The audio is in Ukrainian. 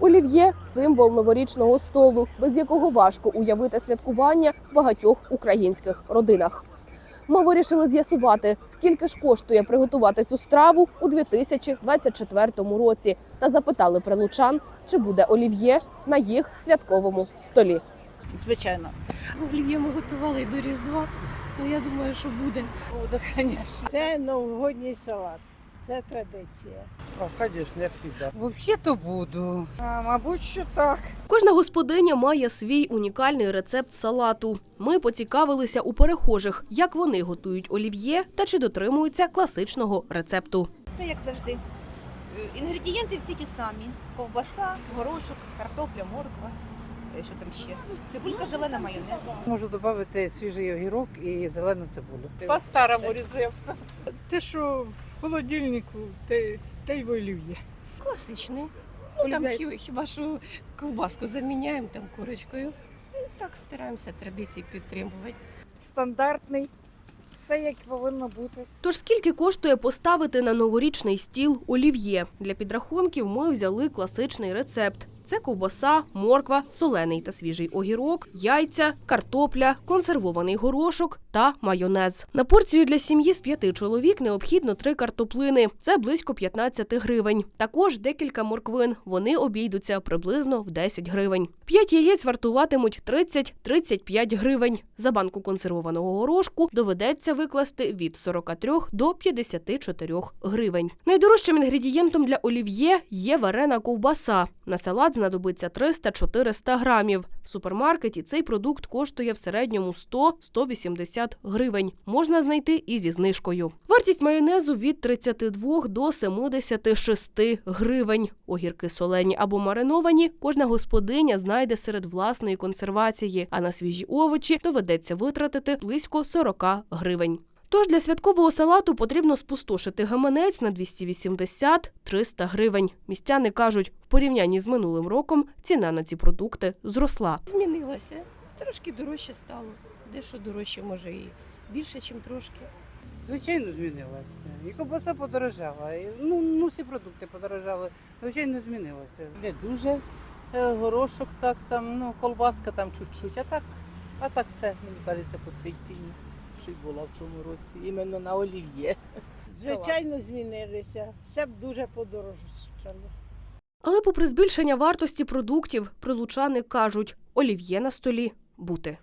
Олів'є символ новорічного столу, без якого важко уявити святкування в багатьох українських родинах. Ми вирішили з'ясувати, скільки ж коштує приготувати цю страву у 2024 році, та запитали прилучан, чи буде олів'є на їх святковому столі. Звичайно. Олів'є ми готували і до Різдва. Ну я думаю, що буде. Буде, звісно. Це новогодній салат. Це традиція. О, звісно, як завжди. Взагалі-то буду. А, мабуть, що так. Кожна господиня має свій унікальний рецепт салату. Ми поцікавилися у перехожих, як вони готують олів'є та чи дотримуються класичного рецепту. Все як завжди. Інгредієнти всі ті самі: ковбаса, горошок, картопля, морква. Е, Що там ще? Цибулька зелена, майонез. Можу додати свіжий огірок і зелену цибулю. По старому рецепту. Те, що в холодильнику, те, те й в олів'є. Класичний. Ну, там хіба, хіба що ковбаску заміняємо там курочкою. Ну, так стараємося традиції підтримувати. Стандартний. Все як повинно бути. Тож скільки коштує поставити на новорічний стіл олів'є? Для підрахунків ми взяли класичний рецепт. Це ковбаса, морква, солений та свіжий огірок, яйця, картопля, консервований горошок та майонез. На порцію для сім'ї з п'яти чоловік необхідно три картоплини. Це близько 15 гривень. Також декілька морквин. Вони обійдуться приблизно в 10 гривень. П'ять яєць вартуватимуть 30-35 гривень. За банку консервованого горошку доведеться викласти від 43 до 54 гривень. Найдорожчим інгредієнтом для олів'є є варена ковбаса. На салат знадобиться 300-400 грамів. В супермаркеті цей продукт коштує в середньому 100-180 гривень. Можна знайти і зі знижкою. Вартість майонезу від 32 до 76 гривень. Огірки солені або мариновані кожна господиня знайде серед власної консервації, а на свіжі овочі доведеться витратити близько 40 гривень. Тож для святкового салату потрібно спустошити гаманець на 280-300 гривень. Містяни кажуть, в порівнянні з минулим роком ціна на ці продукти зросла. Змінилося. Трошки дорожче стало. Дещо дорожче, може, і більше, ніж трошки. Звичайно, змінилося. І ковбаса подорожала. І, ну, ну, всі продукти подорожали. Звичайно, змінилося. Не дуже. Е, Горошок так, там, ну, колбаска там чуть-чуть, а так, а так все, мені кажеться, по тій ціні, й була в тому році, іменно на олів'є. Звичайно, змінилися. Все б дуже подорожчало. Але попри збільшення вартості продуктів, прилучани кажуть, олів'є на столі бути.